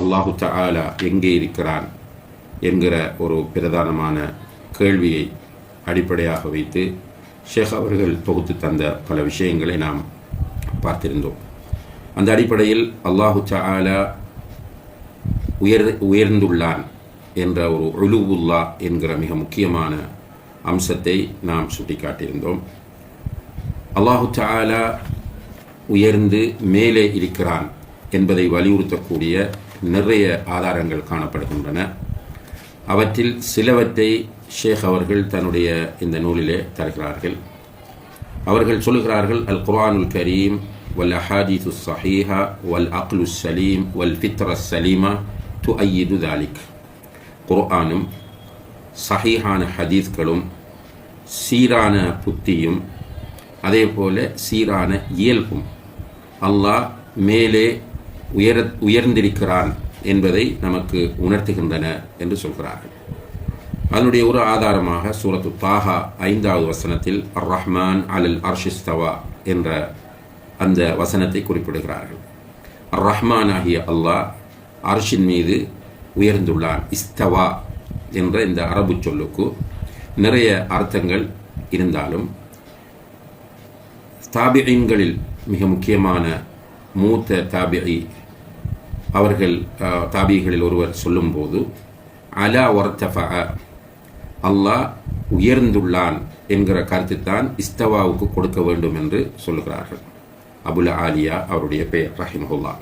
அல்லாஹு தஆலா எங்கே இருக்கிறான் என்கிற ஒரு பிரதானமான கேள்வியை அடிப்படையாக வைத்து ஷேக் அவர்கள் தொகுத்து தந்த பல விஷயங்களை நாம் பார்த்திருந்தோம். அந்த அடிப்படையில் அல்லாஹு சாலா உயர் உயர்ந்துள்ளான் என்ற ஒரு உலுவுல்லா என்கிற மிக முக்கியமான அம்சத்தை நாம் சுட்டிக்காட்டியிருந்தோம். அல்லாஹு சாலா உயர்ந்து மேலே இருக்கிறான் என்பதை வலியுறுத்தக்கூடிய நிறைய ஆதாரங்கள் காணப்படுகின்றன. அவற்றில் சிலவற்றை ஷேக் அவர்கள் தன்னுடைய இந்த நூலிலே தருகிறார்கள். அவர்கள் சொல்லுகிறார்கள் அல் குர்ஆனுல் கரீம் வல் அஹாதீத்து சஹீஹா வல் அக்லு சலீம் வல் ஃபித்ர சலீமா து ஐயிது தாலிக் குர்ஆனும் சஹீஹான ஹதீஸ்களும் சீரான புத்தியும் அதே போல சீரான இயல்பும் அல்லாஹ் மேலே உயர உயர்ந்திருக்கிறான் என்பதை நமக்கு உணர்த்துகின்றன என்று சொல்கிறார்கள். அதனுடைய ஒரு ஆதாரமாக சூரத்து தாஹா ஐந்தாவது வசனத்தில் அர் ரஹ்மான் அலல் அர்ஷிஸ்தவா என்ற அந்த வசனத்தை குறிப்பிடுகிறார்கள். அர் ரஹ்மான் ஆகிய அல்லாஹ் அர்ஷின் மீது உயர்ந்துள்ளான். இஸ்தவா என்ற இந்த அரபு சொல்லுக்கு நிறைய அர்த்தங்கள் இருந்தாலும் தாபிகளில் மிக முக்கியமான மூத்த தாபிஐ அவர்கள் தாபிகளில் ஒருவர் சொல்லும்போது அலா ஒர்த்தஃபா அல்லாஹ் உயர்ந்துள்ளான் என்கிற கருத்து தான் இஸ்தவாவுக்கு கொடுக்க வேண்டும் என்று சொல்லுகிறார்கள். அபுல் ஆலியா அவருடைய பெயர் ரஹிமஹுல்லா.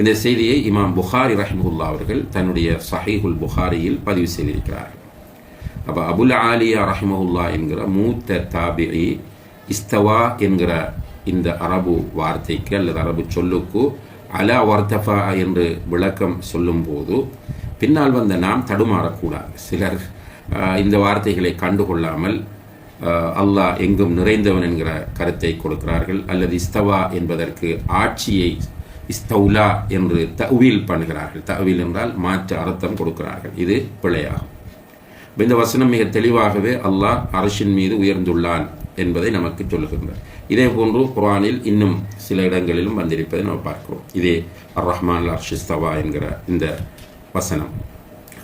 இந்த செய்தியை இமாம் புகாரி ரஹிமஹுல்லா அவர்கள் தன்னுடைய சஹீஹுல் புகாரியில் பதிவு செய்திருக்கிறார்கள். அப்போ அபுல் ஆலியா ரஹிமஹுல்லா என்கிற மூத்த தாபிரி இஸ்தவா என்கிற இந்த அரபு வார்த்தைக்கு அல்லது அரபு சொல்லுக்கு அலா வர்த்தஃபா என்று விளக்கம் சொல்லும்போது பின்னால் வந்த நாம் தடுமாறக்கூடாது. சிலர் இந்த வார்த்தைகளை கண்டுகொள்ளாமல் அல்லாஹ் எங்கும் நிறைந்தவன் என்கிற கருத்தை கொடுக்கிறார்கள். அல்லது இஸ்தவா என்பதற்கு ஆட்சியை இஸ்தவுலா என்று தவில் பண்ணுகிறார்கள். தவில் என்றால் மாற்று அர்த்தம் கொடுக்கிறார்கள். இது பிழையாகும். இந்த வசனம் மிக தெளிவாகவே அல்லாஹ் அரசின் மீது உயர்ந்துள்ளான். என்பதை நமக்கு சொல்லுகின்றார். இதே போன்று குரானில் இன்னும் சில இடங்களிலும் வந்திருப்பதை நாம் பார்க்கிறோம். இதே அர் ரஹ்மான் அர்ஷிஸ்தவா என்கிற இந்த வசனம்.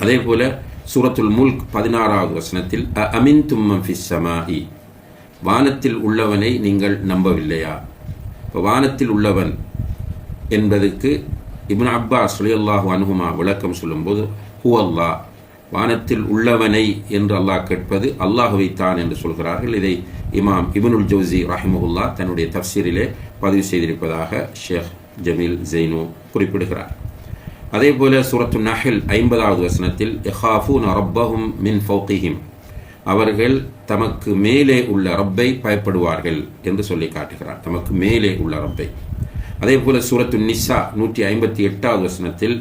அதே போல சூரத்துல் முல்க் பதினாறாவது வசனத்தில் அ அமின் தும்மம் ஃபிஸ்ஸமாஇ வானத்தில் உள்ளவனை நீங்கள் நம்பவில்லையா? இப்போ வானத்தில் உள்ளவன் என்பதற்கு இப்னு அப்பாஸ் சுலியல்லாஹு அனுகுமா விளக்கம் சொல்லும்போது ஹூ அல்லா வானத்தில் உள்ளவனை என்று அல்லாஹ் கேட்பது அல்லாஹுவை தான் என்று சொல்கிறார்கள். இதை இமாம் இபனுல் ஜோசி ரஹிமுல்லா தன்னுடைய தப்சீரிலே பதிவு செய்திருப்பதாக ஷேக் ஜமீல் ஜெய்னு குறிப்பிடுகிறார். அதே போல சூரத்து நஹில் ஐம்பதாவது வசனத்தில் எஹாஃபூன் ரப்பஹும் மின் ஃபௌகிஹிம். அவர்கள் தமக்கு மேலே உள்ள ரப்பை பயப்படுவார்கள் என்று சொல்லி காட்டுகிறார். தமக்கு மேலே உள்ள ரப்பை. அதே போல சூரத்து நிசா நூற்றி ஐம்பத்தி எட்டாவது வசனத்தில்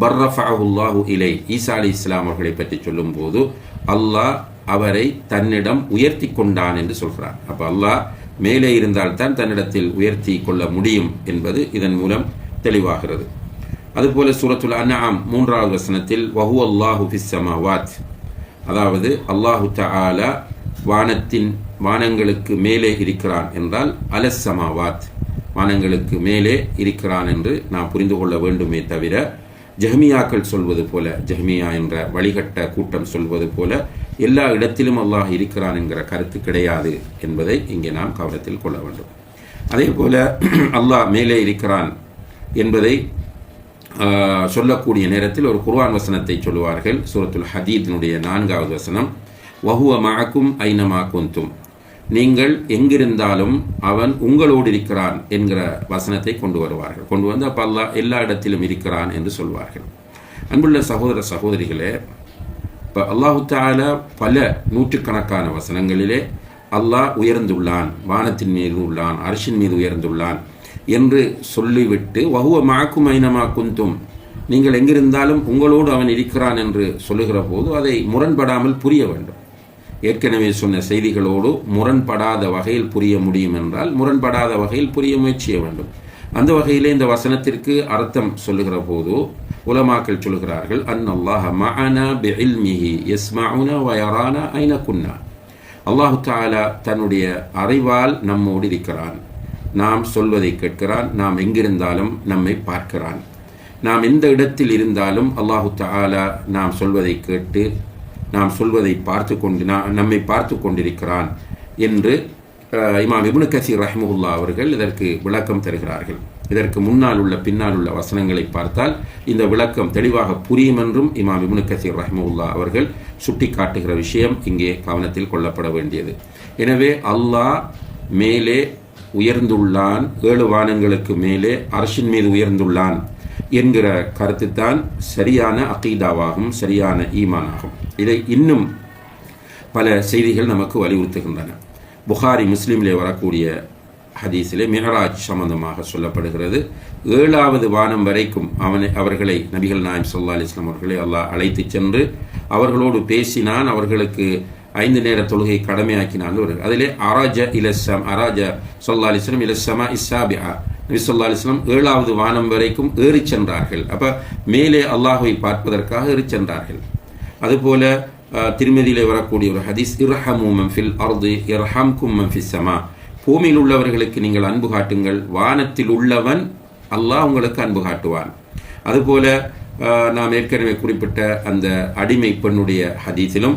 பர்ரஃபாஹுல்லாஹு இலை. ஈசா அலி இஸ்லாம் அவர்களை பற்றி சொல்லும்போது அல்லாஹ் அவரை தன்னிடம் உயர்த்தி கொண்டான் என்று சொல்கிறார் அப்போ அல்லாஹ் மேலே இருந்தால்தான் தன்னிடத்தில் உயர்த்தி கொள்ள முடியும் என்பது இதன் மூலம் தெளிவாகிறது. அதுபோல சூரத்துல் அன்னாம் மூன்றாவது வசனத்தில் வஹு அல்லாஹு ஃபிஸ்ஸமாவாத் அதாவது அல்லாஹு தஆலா வானத்தின் வானங்களுக்கு மேலே இருக்கிறான் என்றால் அலசமாவாத் வானங்களுக்கு மேலே இருக்கிறான் என்று நாம் புரிந்து கொள்ள வேண்டுமே தவிர ஜஹ்மியாக்கள் சொல்வது போல ஜஹ்மியா என்ற வழிகட்ட கூட்டம் சொல்வது போல எல்லா இடத்திலும் அல்லாஹ் இருக்கிறான் என்கிற கருத்து கிடையாது என்பதை இங்கே நாம் கவனத்தில் கொள்ள வேண்டும். அதே போல அல்லாஹ் மேலே இருக்கிறான் என்பதை சொல்லக்கூடிய நேரத்தில் ஒரு குர்வான் வசனத்தை சொல்லுவார்கள். சூரத்துல் ஹதீத்னுடைய நான்காவது வசனம் வஹுவ மாக்கும் ஐனமா குந்தும் நீங்கள் எங்கிருந்தாலும் அவன் உங்களோடு இருக்கிறான் என்கிற வசனத்தை கொண்டு வருவார்கள். கொண்டு வந்து அப்போ அல்லாஹ் எல்லா இடத்திலும் இருக்கிறான் என்று சொல்வார்கள். அன்புள்ள சகோதர சகோதரிகளே இப்போ அல்லாஹு தால பல நூற்றுக்கணக்கான வசனங்களிலே அல்லாஹ் உயர்ந்துள்ளான் வானத்தின் மீது உள்ளான் அரசின் மீது உயர்ந்துள்ளான் என்று சொல்லிவிட்டு வகுவ மாக்கும் ஐனமா குந்தும் நீங்கள் எங்கிருந்தாலும் உங்களோடு அவன் இருக்கிறான் என்று சொல்லுகிற போது அதை முரண்படாமல் புரிய வேண்டும். ஏற்கனவே சொன்ன செய்திகளோடு முரண்படாத வகையில் புரிய முடியும் என்றால் முரண்படாத வகையில் புரிய முயற்சிய வேண்டும். அந்த வகையிலே இந்த வசனத்திற்கு அர்த்தம் சொல்லுகிற போது உலமாக்கள் சொல்கிறார்கள் அன் அல்லாஹ் மஅனா பிஇல்மிஹி யஸ்மஉனா வயரானா ஐன குன்னா. அல்லாஹு தாலா தன்னுடைய அறிவால் நம்மோடு இருக்கிறான். நாம் சொல்வதை கேட்கிறான் நாம் எங்கிருந்தாலும் நம்மை பார்க்கிறான். நாம் எந்த இடத்தில் இருந்தாலும் அல்லாஹு தாலா நாம் சொல்வதை கேட்டு நாம் சொல்வதை பார்த்து கொண்டு நம்மை பார்த்து கொண்டிருக்கிறான் என்று இமாம் இபுனு கசீர் ரஹமுல்லா அவர்கள் இதற்கு விளக்கம் தருகிறார்கள். இதற்கு முன்னால் உள்ள பின்னால் உள்ள வசனங்களை பார்த்தால் இந்த விளக்கம் தெளிவாக புரியும் என்றும் இமாம் இபுனு கசீர் ரஹமுல்லா அவர்கள் சுட்டிக்காட்டுகிற விஷயம் இங்கே கவனத்தில் கொள்ளப்பட வேண்டியது. எனவே அல்லாஹ் மேலே உயர்ந்துள்ளான் ஏழு வானங்களுக்கு மேலே அரசின் மீது உயர்ந்துள்ளான் என்கிற கருத்துத்தான் சரியான அகீதாவாகும் சரியான ஈமானாகும். இதை இன்னும் பல செய்திகள் நமக்கு வலியுறுத்துகின்றன. புகாரி முஸ்லீமிலே வரக்கூடிய ஹதீஸிலே மிஹராஜ் சம்பந்தமாக சொல்லப்படுகிறது. ஏழாவது வானம் வரைக்கும் அவனை அவர்களை நபிகள் நாயம் சல்லா அலிஸ்லாம் அவர்களை அல்லாஹ் அழைத்து சென்று அவர்களோடு பேசினான். அவர்களுக்கு ஐந்து நேர தொழுகை கடமையாக்கினான் அதிலே அராஜ இலசம் அராஜ சொல்லா அலிஸ்லாம் இலசமா இசாபியா நபி சொல்லா அலிஸ்லாம் ஏழாவது வானம் வரைக்கும் ஏறி சென்றார்கள். அப்போ மேலே அல்லாஹுவை பார்ப்பதற்காக ஏறிச் சென்றார்கள். அதுபோல திருமதியிலே வரக்கூடிய ஒரு ஹதீஸ் இர்ஹமு மன்ஃபில் அர்து இர்ஹம்கும் மன்ஃபிஸ் ஸமா பூமியில் உள்ளவர்களுக்கு நீங்கள் அன்பு காட்டுங்கள் வானத்தில் உள்ளவன் அல்லாஹ் உங்களுக்கு அன்பு காட்டுவான். அதுபோல நாம் ஏற்கனவே குறிப்பிட்ட அந்த அடிமை பெண்ணுடைய ஹதீஸிலும்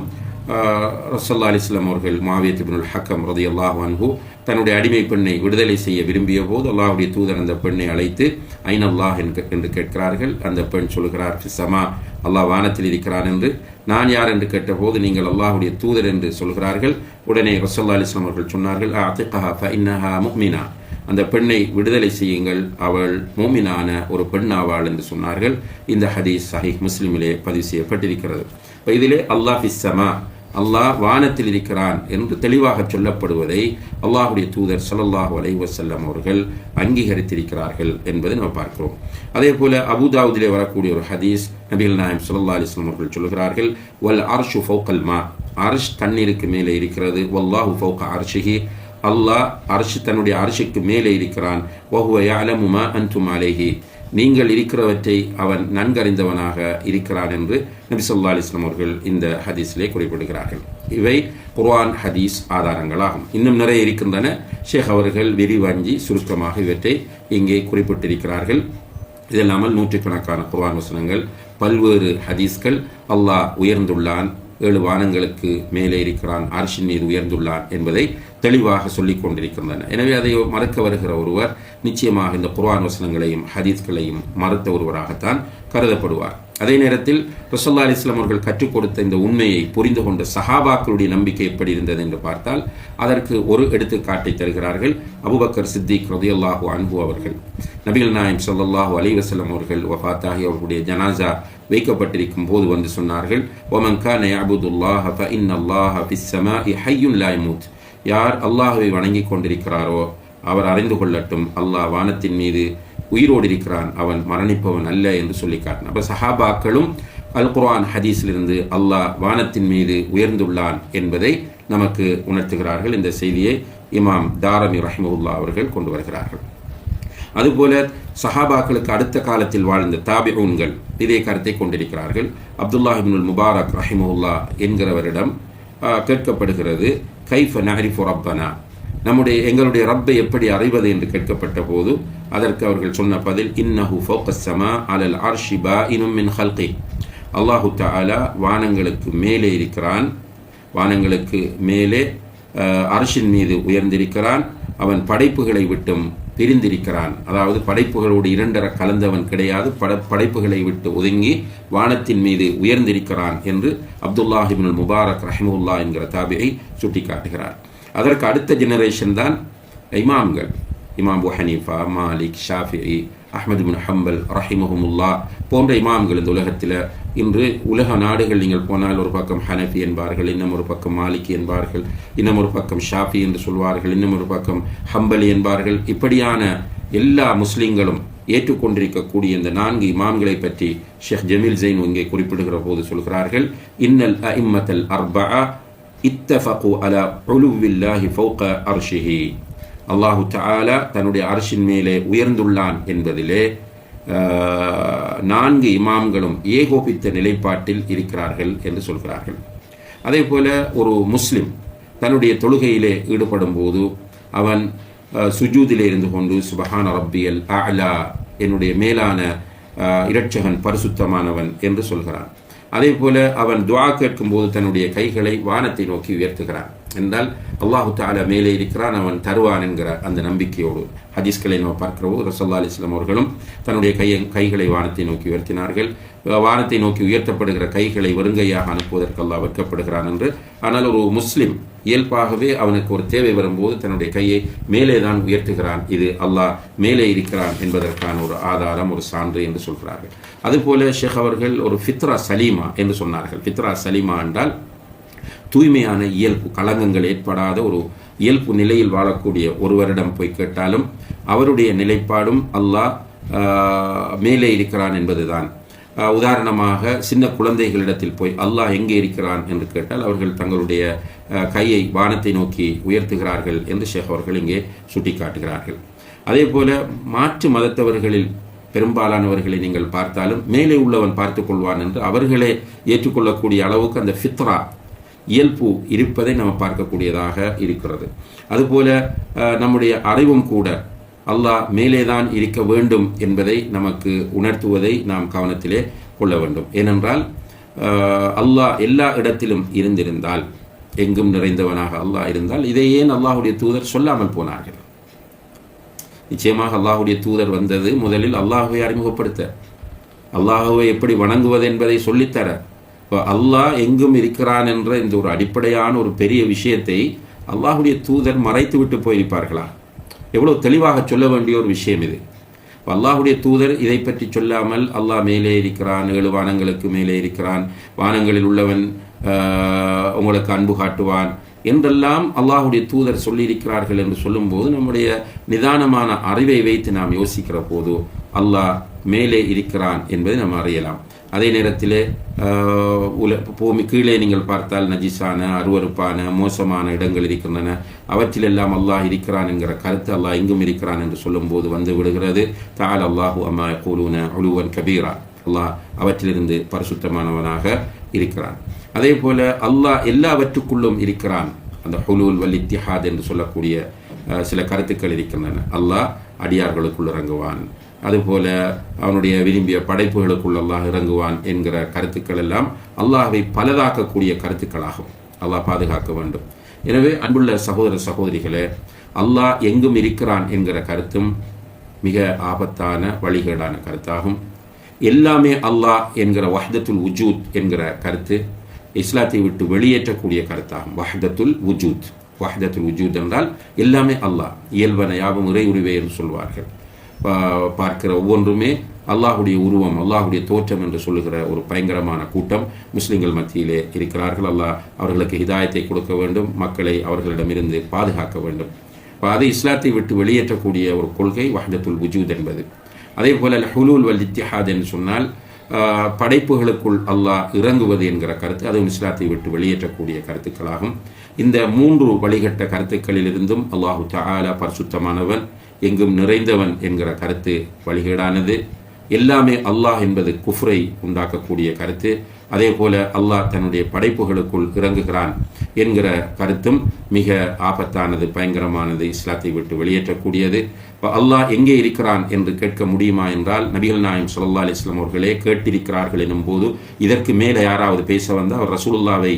ரசல்லா அலிஸ்லாம் அவர்கள் மாவியத் இப்னுல் ஹக்கம் ரதியல்லாஹு அன்ஹு தன்னுடைய அடிமை பெண்ணை விடுதலை செய்ய விரும்பிய போது அல்லாஹுடைய தூதர் அந்த பெண்ணை அழைத்து ஐன் அல்லாஹ் என்று என்று கேட்கிறார்கள். அந்த பெண் சொல்கிறார் சமா அல்லாஹ் வானத்தில் இருக்கிறான் என்று. நான் யார்? என்று கேட்டபோது நீங்கள் அல்லாஹுடைய தூதர் என்று சொல்கிறார்கள். உடனே ரசல்லா அலிஸ்லாம் அவர்கள் சொன்னார்கள் அத்திகஹா இன்னஹா முக்மினா அந்த பெண்ணை விடுதலை செய்யுங்கள். அவள் மோமினான ஒரு பெண் ஆவாள் என்று சொன்னார்கள். இந்த ஹதீஸ் சஹிஹ் முஸ்லிமிலே பதிவு செய்யப்பட்டிருக்கிறது. இப்ப இதிலே அல்லாஹ் இஸ்ஸமா அல்லாஹ் வானத்தில் இருக்கிறான் என்று தெளிவாக சொல்லப்படுவதை அல்லாஹுடைய தூதர் ஸல்லல்லாஹு அலை வசல்லம் அவர்கள் அங்கீகரித்திருக்கிறார்கள் என்பதை நம்ம பார்க்கிறோம். அதே போல அபுதாவுதிலே வரக்கூடிய ஒரு ஹதீஸ் நபிகள் நாயம் சல்லா அலிஸ்லாம் அவர்கள் சொல்கிறார்கள் வல் அர்ஷு ஃபோக்கல் மா. அர்ஷ் தண்ணீருக்கு மேலே இருக்கிறது. வல்லாஹு ஃபோக்க அர்ஷிஹி. அல்லாஹ் அர்ஷ் தன்னுடைய அர்ஷுக்கு மேலே இருக்கிறான். வஹுவ யஅலமு அன்தும் நீங்கள் இருக்கிறவற்றை அவன் நன்கறிந்தவனாக இருக்கிறான் என்று நபி சொல்லா அலிஸ்லாம் அவர்கள் இந்த ஹதீஸிலே குறிப்பிடுகிறார்கள். இவை குர்ஆன் ஹதீஸ் ஆதாரங்களாகும். இன்னும் நிறைய இருக்கின்றன. ஷேக் அவர்கள் விரிவாஞ்சி சுருக்கமாக இவற்றை இங்கே குறிப்பிட்டிருக்கிறார்கள். இதில்லாமல் நூற்றுக்கணக்கான குர்ஆன் வசனங்கள் பல்வேறு ஹதீஸ்கள் அல்லாஹ் உயர்ந்துள்ளான் ஏழு வானங்களுக்கு மேலே இருக்கிறான் அரசின் மீது உயர்ந்துள்ளான் என்பதை தெளிவாக சொல்லிக் கொண்டிருக்கின்றன. எனவே அதை மறுக்க வருகிற ஒருவர் நிச்சயமாக இந்த குர்ஆன் வசனங்களையும் ஹதீஸ்களையும் மறுத்த ஒருவராகத்தான் கருதப்படுவார். அதே நேரத்தில் ரசல்லா அலிஸ்லாம் அவர்கள் கற்றுக் கொடுத்த இந்த உண்மையை புரிந்து கொண்ட சஹாபாக்களுடைய நம்பிக்கை எப்படி இருந்தது என்று பார்த்தால் அதற்கு ஒரு எடுத்துக்காட்டை தருகிறார்கள். அபுபக்கர் சித்திக் ரதியல்லாஹு அன்பு அவர்கள். நபிகள் நாயம் சல்லாஹூ அலி வசலம் அவர்கள் வஃத்தாகி அவர்களுடைய ஜனாசா வைக்கப்பட்டிருக்கும் போது வந்து சொன்னார்கள் ஒமன் கான யஅபுதுல்லாஹ இன் அல்லாஹ் ஃபிஸ் யார் அல்லாஹுவை வணங்கிக் கொண்டிருக்கிறாரோ அவர் அறிந்து கொள்ளட்டும். அல்லாஹ் வானத்தின் மீது உயிரோடு இருக்கிறான் அவன் மரணிப்பவன் அல்ல என்று சொல்லி காட்டினான். அப்ப சஹாபாக்களும் அல் குர்ஆன் ஹதீஸிலிருந்து அல்லாஹ் வானத்தின் மீது உயர்ந்துள்ளான் என்பதை நமக்கு உணர்த்துகிறார்கள். இந்த செய்தியை இமாம் தாரமி ரஹிமவுல்லா அவர்கள் கொண்டு வருகிறார்கள். அதுபோல சஹாபாக்களுக்கு அடுத்த காலத்தில் வாழ்ந்த தாபிஊன்கள் இதே கருத்தை கொண்டிருக்கிறார்கள். அப்துல்லாஹ் இப்னுல் முபாரக் ரஹிமுல்லா என்கிறவரிடம் கேட்கப்படுகிறது. கைஃப நஹரிஃபு ரப்பனா. நம்முடைய எங்களுடைய ரப்பை எப்படி அறிவது என்று கேட்கப்பட்ட போது அதற்கு அவர்கள் சொன்ன பதில் இன்னஹு ஃபோக்கஸ்ஸமா அலல் ஆர்ஷிபா இனும் மின் ஹல்கி. அல்லாஹு தாலா வானங்களுக்கு மேலே இருக்கிறான். வானங்களுக்கு மேலே அரசின் அர்ஷின் மீது உயர்ந்திருக்கிறான். அவன் படைப்புகளை விட்டும் பிரிந்திருக்கிறான். அதாவது படைப்புகளோடு இரண்டர கலந்தவன் கிடையாது. பட படைப்புகளை விட்டு ஒதுங்கி வானத்தின் மீது உயர்ந்திருக்கிறான் என்று அப்துல்லாஹிபின் முபாரக் ரஹிமுல்லா என்கிற தாபியை சுட்டிக்காட்டுகிறார். அதற்கு அடுத்த ஜெனரேஷன் தான் இமாம்கள். இமாம் Hanifa Malik Shafi Ahmad bin Hanbal ரஹிமஹமுல்லா போன்ற இமாம்கள் இந்த உலகத்தில் இன்று உலக நாடுகள் நீங்கள் போனால் ஒரு பக்கம் ஹனஃபி என்பார்கள் இன்னும் ஒரு பக்கம் மாலிகி என்பார்கள் இன்னும் ஒரு பக்கம் ஷாஃபி என்று சொல்வார்கள் இன்னும் ஒரு பக்கம் ஹம்பலி என்பார்கள். இப்படியான எல்லா முஸ்லீம்களும் ஏற்றுக்கொண்டிருக்கக்கூடிய இந்த நான்கு இமாம்களை பற்றி ஷேக் ஜமீல் ஜெயின் இங்கே குறிப்பிடுகிற போது சொல்கிறார்கள் இன்னல் அஇம்மத்தல் அர்பா இத்தஃபகு அலா உலுவில்லாஹி ஃபௌக அர்ஷிஹி. அல்லாஹு தாலா தன்னுடைய அரசின் மேலே உயர்ந்துள்ளான் என்பதிலே நான்கு இமாம்களும் ஏகோபித்த நிலைப்பாட்டில் இருக்கிறார்கள் என்று சொல்கிறார்கள். அதே போல ஒரு முஸ்லிம் தன்னுடைய தொழுகையிலே ஈடுபடும் போது அவன் சுஜூதிலே இருந்து கொண்டு சுபஹான ரப்பியல் அலா என்னுடைய மேலான இரட்சகன் பரிசுத்தமானவன் என்று சொல்கிறான். அதே போல அவன் துவா கேட்கும்போது தன்னுடைய கைகளை வானத்தை நோக்கி உயர்த்துகிறான். என்றால் அல்லாஹு தாலா மேலே இருக்கிறான் அவன் தருவான் என்கிற அந்த நம்பிக்கையோடு. ஹதீஸ்களை நம்ம பார்க்கிறோம் ரசல்லா அலிஸ்லாம் அவர்களும் தன்னுடைய கையை கைகளை வானத்தை நோக்கி உயர்த்தினார்கள். வானத்தை நோக்கி உயர்த்தப்படுகிற கைகளை வருங்கையாக அனுப்புவதற்கு அல்லாஹ் வைக்கப்படுகிறான் என்று. ஆனால் ஒரு முஸ்லிம் இயல்பாகவே அவனுக்கு ஒரு தேவை வரும்போது தன்னுடைய கையை மேலே தான் உயர்த்துகிறான். இது அல்லாஹ் மேலே இருக்கிறான் என்பதற்கான ஒரு ஆதாரம் ஒரு சான்று என்று சொல்கிறார்கள். அதுபோல ஷேக் அவர்கள் ஒரு ஃபித்ரா சலீமா என்று சொன்னார்கள். ஃபித்ரா சலீமா என்றால் தூய்மையான இயல்பு களங்கங்கள் ஏற்படாத ஒரு இயல்பு நிலையில் வாழக்கூடிய ஒருவரிடம் போய் கேட்டாலும் அவருடைய நிலைப்பாடும் அல்லாஹ் மேலே இருக்கிறான் என்பதுதான். உதாரணமாக சின்ன குழந்தைகளிடத்தில் போய் அல்லாஹ் எங்கே இருக்கிறான் என்று கேட்டால் அவர்கள் தங்களுடைய கையை வானத்தை நோக்கி உயர்த்துகிறார்கள் என்று ஷேக் அவர்கள் இங்கே சுட்டிக்காட்டுகிறார்கள். அதே போல மாற்று மதத்தவர்களில் பெரும்பாலானவர்களை நீங்கள் பார்த்தாலும் மேலே உள்ளவன் பார்த்து கொள்வான் என்று அவர்களே ஏற்றுக்கொள்ளக்கூடிய அளவுக்கு அந்த ஃபித்ரா இயல்பு இருப்பதை நம்ம பார்க்கக்கூடியதாக இருக்கிறது. அதுபோல அஹ், நம்முடைய அறிவும் கூட அல்லாஹ் மேலேதான் இருக்க வேண்டும் என்பதை நமக்கு உணர்த்துவதை நாம் கவனத்திலே கொள்ள வேண்டும். ஏனென்றால் அல்லாஹ் எல்லா இடத்திலும் இருந்திருந்தால் எங்கும் நிறைந்தவனாக அல்லாஹ் இருந்தால் இதை ஏன் அல்லாஹுடைய தூதர் சொல்லாமல் போனார்கள்? நிச்சயமாக அல்லாஹுடைய தூதர் வந்தது முதலில் அல்லாஹுவை அறிமுகப்படுத்த. அல்லாஹுவை எப்படி வணங்குவது என்பதை சொல்லித்தர. இப்போ அல்லாஹ் எங்கும் இருக்கிறான் என்ற இந்த ஒரு அடிப்படையான ஒரு பெரிய விஷயத்தை அல்லாஹுடைய தூதர் மறைத்து விட்டு போயிருப்பார்களா? எவ்வளவு தெளிவாக சொல்ல வேண்டிய ஒரு விஷயம் இது. அல்லாஹுடைய தூதர் இதை பற்றி சொல்லாமல் அல்லாஹ் மேலே இருக்கிறான் ஏழு வானங்களுக்கு மேலே இருக்கிறான் வானங்களில் உள்ளவன் உங்களுக்கு அன்பு காட்டுவான் என்றெல்லாம் அல்லாஹுடைய தூதர் சொல்லியிருக்கிறார்கள் என்று சொல்லும்போது நம்முடைய நிதானமான அறிவை வைத்து நாம் யோசிக்கிற போது அல்லாஹ் மேலே இருக்கிறான் என்பதை நாம் அறியலாம். அதே நேரத்தில் உல பூமி கீழே நீங்கள் பார்த்தால் நஜிஸான அருவருப்பான மோசமான இடங்கள் இருக்கின்றன. அவற்றிலெல்லாம் அல்லாஹ் இருக்கிறான் என்கிற கருத்து அல்லாஹ் எங்கும் இருக்கிறான் என்று சொல்லும்போது வந்து விடுகிறது. தால் அல்லாஹூ அம்மா கூலுன அழுவன் கபீரா. அல்லாஹ் அவற்றிலிருந்து பரிசுத்தமானவனாக இருக்கிறான். அதே போல அல்லாஹ் எல்லாவற்றுக்குள்ளும் இருக்கிறான். அந்த ஹுலூல் வல் இத்திஹாத் என்று சொல்லக்கூடிய சில கருத்துக்கள் இருக்கின்றன. அல்லாஹ் அடியார்களுக்குள் இறங்குவான். அதுபோல அவனுடைய விரும்பிய படைப்புகளுக்குள் அல்லாஹ் இறங்குவான் என்கிற கருத்துக்கள் எல்லாம் அல்லாஹை பலதாக்கக்கூடிய கருத்துக்களாகும். அல்லாஹ் பாதுகாக்க வேண்டும். எனவே அன்புள்ள சகோதர சகோதரிகளே அல்லாஹ் எங்கும் இருக்கிறான் என்கிற கருத்தும் மிக ஆபத்தான வழிகேடான கருத்தாகும். எல்லாமே அல்லாஹ் என்கிற வஹ்தத்துல் உஜூத் என்கிற கருத்து இஸ்லாத்தை விட்டு வெளியேற்றக்கூடிய கருத்தாகும். வஹ்தத்துல் உஜூத் வஹ்தத்துல் உஜூத் என்றால் எல்லாமே அல்லாஹ் இயல்பன யாவும் இறை உரிவை என்று சொல்வார்கள். பார்க்கிற ஒவ்வொன்றுமே அல்லாஹுடைய உருவம் அல்லாஹுடைய தோற்றம் என்று சொல்லுகிற ஒரு பயங்கரமான கூட்டம் முஸ்லிம்கள் மத்தியிலே இருக்கிறார்கள். அல்லாஹ் அவர்களுக்கு ஹிதாயத்தை கொடுக்க வேண்டும் மக்களை அவர்களிடமிருந்து பாதுகாக்க வேண்டும். இப்போ அது இஸ்லாத்தை விட்டு வெளியேற்றக்கூடிய ஒரு கொள்கை வஹதத்துல் உஜூத் என்பது. அதே போல ஹுலூல் வல் இத்திஹாத் என்று சொன்னால் படைப்புகளுக்குள் அல்லாஹ் இறங்குவது என்கிற கருத்து அதுவும் இஸ்லாத்தை விட்டு வெளியேற்றக்கூடிய கருத்துக்களாகும். இந்த மூன்று வழிகட்ட கருத்துக்களிலிருந்தும் அல்லாஹு தஆலா பரிசுத்தமானவன். எங்கும் நிறைந்தவன் என்கிற கருத்து வழிகேடானது. எல்லாமே அல்லாஹ் என்பது குஃப்ரை உண்டாக்கக்கூடிய கருத்து. அதே போல அல்லாஹ் தன்னுடைய படைப்புகளுக்குள் இறங்குகிறான் என்கிற கருத்தும் மிக ஆபத்தானது பயங்கரமானது இஸ்லாத்தை விட்டு வெளியேற்றக்கூடியது. இப்போ அல்லாஹ் எங்கே இருக்கிறான் என்று கேட்க முடியுமா என்றால் நபிகள் நாயம் ஸல்லல்லாஹு அலைஹி வஸல்லம் அவர்களே கேட்டிருக்கிறார்கள் எனும் போது இதற்கு மேலே யாராவது பேச வந்தால் அவர் ரசூலுல்லாவை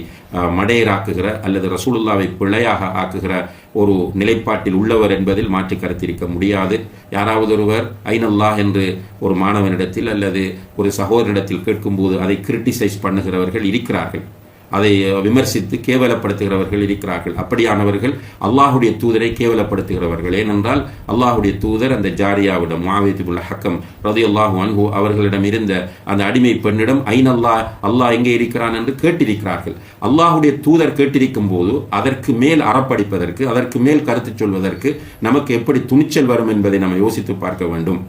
மடையராக்குகிற அல்லது ரசூலுல்லாவை பிழையாக ஆக்குகிற ஒரு நிலைப்பாட்டில் உள்ளவர் என்பதில் மாற்றி கருத்திருக்க முடியாது. யாராவது ஒருவர் ஐனல்லாஹ் என்று ஒரு மாணவனிடத்தில் அல்லது ஒரு சகோதரிடத்தில் கேட்கும்போது அதை கிரிட்டிசைஸ் பண்ணுகிறவர்கள் இருக்கிறார்கள். அதை விமர்சித்து கேவலப்படுத்துகிறவர்கள் இருக்கிறார்கள். அப்படியானவர்கள் அல்லாஹுடைய தூதரை கேவலப்படுத்துகிறவர்கள். ஏனென்றால் அல்லாஹுடைய தூதர் அந்த ஜாரியாவிடம் மாவிதுல் ஹக்கம் ரதி அல்லாஹு அன்ஹு அவர்களிடம் இருந்த அந்த அடிமை பெண்ணிடம் ஐன் அல்லாஹ்? அல்லாஹ் எங்கே இருக்கிறான்? என்று கேட்டிருக்கிறார்கள். அல்லாஹுடைய தூதர் கேட்டிருக்கும் போது அதற்கு மேல் அறப்படிப்பதற்கு அதற்கு மேல் கருத்து சொல்வதற்கு நமக்கு எப்படி துணிச்சல் வரும் என்பதை நம்ம யோசித்து பார்க்க வேண்டும்.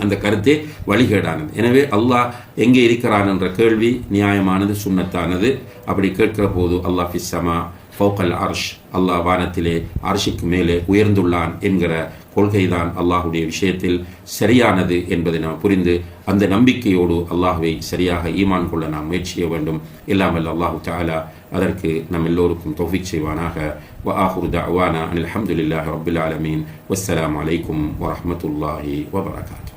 அந்த கருத்து வழிகேடானது. எனவே அல்லாஹ் எங்கே இருக்கிறான் என்ற கேள்வி நியாயமானது சுண்ணத்தானது. அப்படி கேட்கிற போது அல்லாஹ் ஃபிஸ்ஸமா ஃபௌக்கல் அர்ஷ் அல்லாஹ் வானத்திலே அர்ஷிக்கு மேலே உயர்ந்துள்ளான் என்கிற கொள்கைதான் அல்லாஹுடைய விஷயத்தில் சரியானது என்பதை நாம் புரிந்து அந்த நம்பிக்கையோடு அல்லாஹுவை சரியாக ஈமான் கொள்ள நாம் முயற்சிய வேண்டும். இல்லாமல் அல்லாஹு தாலா அதற்கு நம் எல்லோருக்கும் தொஃபிக் செய்வானாக. வ ஆஹுர்தா அவானா அனில் அஹமதுல்லாஹ் ரபுல் ஆலமீன். வஸ்ஸலாம் அலைக்கும் வரமத்துல்லாஹி வபரகாத்